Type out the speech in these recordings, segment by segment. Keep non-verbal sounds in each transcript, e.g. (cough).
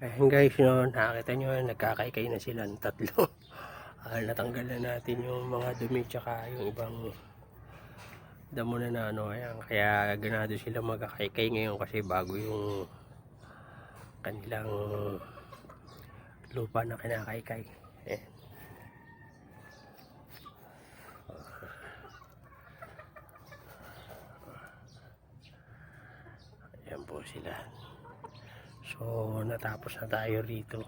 Ayan guys, no, nakakita nyo, nagkakaykay na sila ng tatlo. (laughs) Ah, natanggal na natin yung mga dumi tsaka yung ibang damo na na ano. Ayan, kaya ganado sila magkakaykay ngayon kasi bago yung kanilang lupa na kinakaykay. Ayan. Ayan po sila. So, natapos na tayo rito.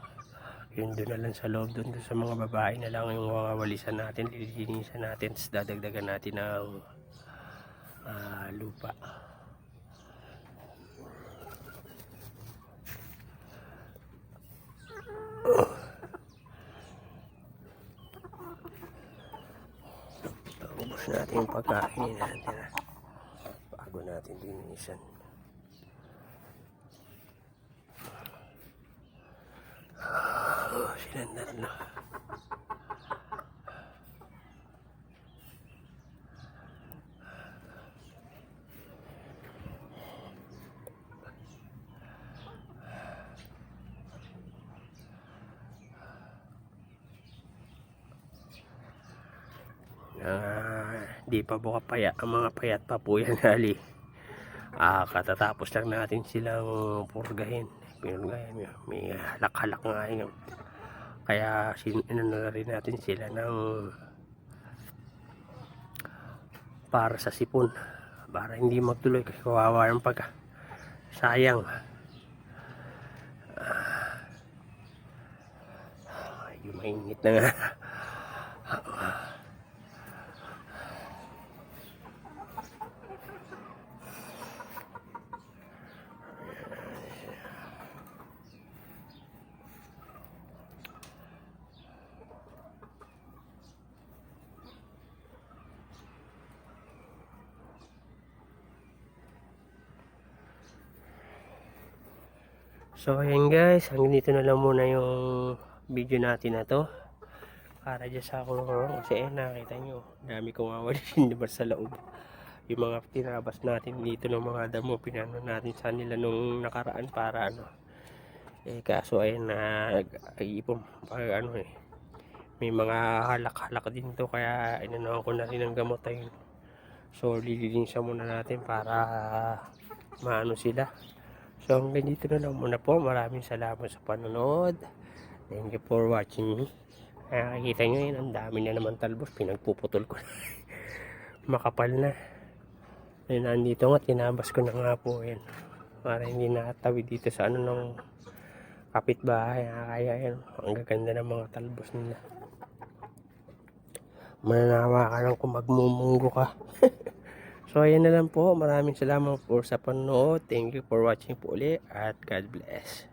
Yun doon na lang sa loob, doon, doon sa mga babae na lang yung mga walisan natin, lilinisan natin, tapos dadagdagan natin ng ah, lupa. Ubus natin yung pagkain natin. ah. Bago natin linisan. Silang tatlo. Ah, di pa buka paya ang mga payat pa po yan (laughs) hali. Ah, katatapos lang natin silang purgahin. Pinurgahin. May halak-halak nga yun. Kaya sin inano na rin natin sila ng para sa sipon. Para hindi magtuloy kasi kawawa yung pagka. Sayang. Ah, yung mainit na nga. So ayan guys, hanggang dito na lang muna yung video natin na to. Para dyan sa ako kasi eh, nakita nyo, dami kong awalisin (laughs) diba sa loob. Yung mga tinabas natin dito ng mga damo, pinano natin sa nila nung nakaraan para ano. Eh kaso ay nag-iipon pag ano eh. May mga halak-halak din to kaya inanawan ko na rin ng gamot ayun. So lilinisan muna natin para maano sila. So hanggang dito na lang muna po. Maraming salamat sa panonood. Thank you for watching. Kaya nakikita nyo yun, ang dami na naman talbos. Pinagpuputol ko na. (laughs) Makapal na. Ayun, nandito nga, tinabas ko na nga po yan. Para hindi nakatawid dito sa ano ng kapitbahay. Ah, Kaya yan, ang gaganda ng mga talbos nila. Mananawa ka lang kung magmumunggo ka. (laughs) So, ayan na lang po. Maraming salamat po sa panonood. Thank you for watching po ulit at God bless.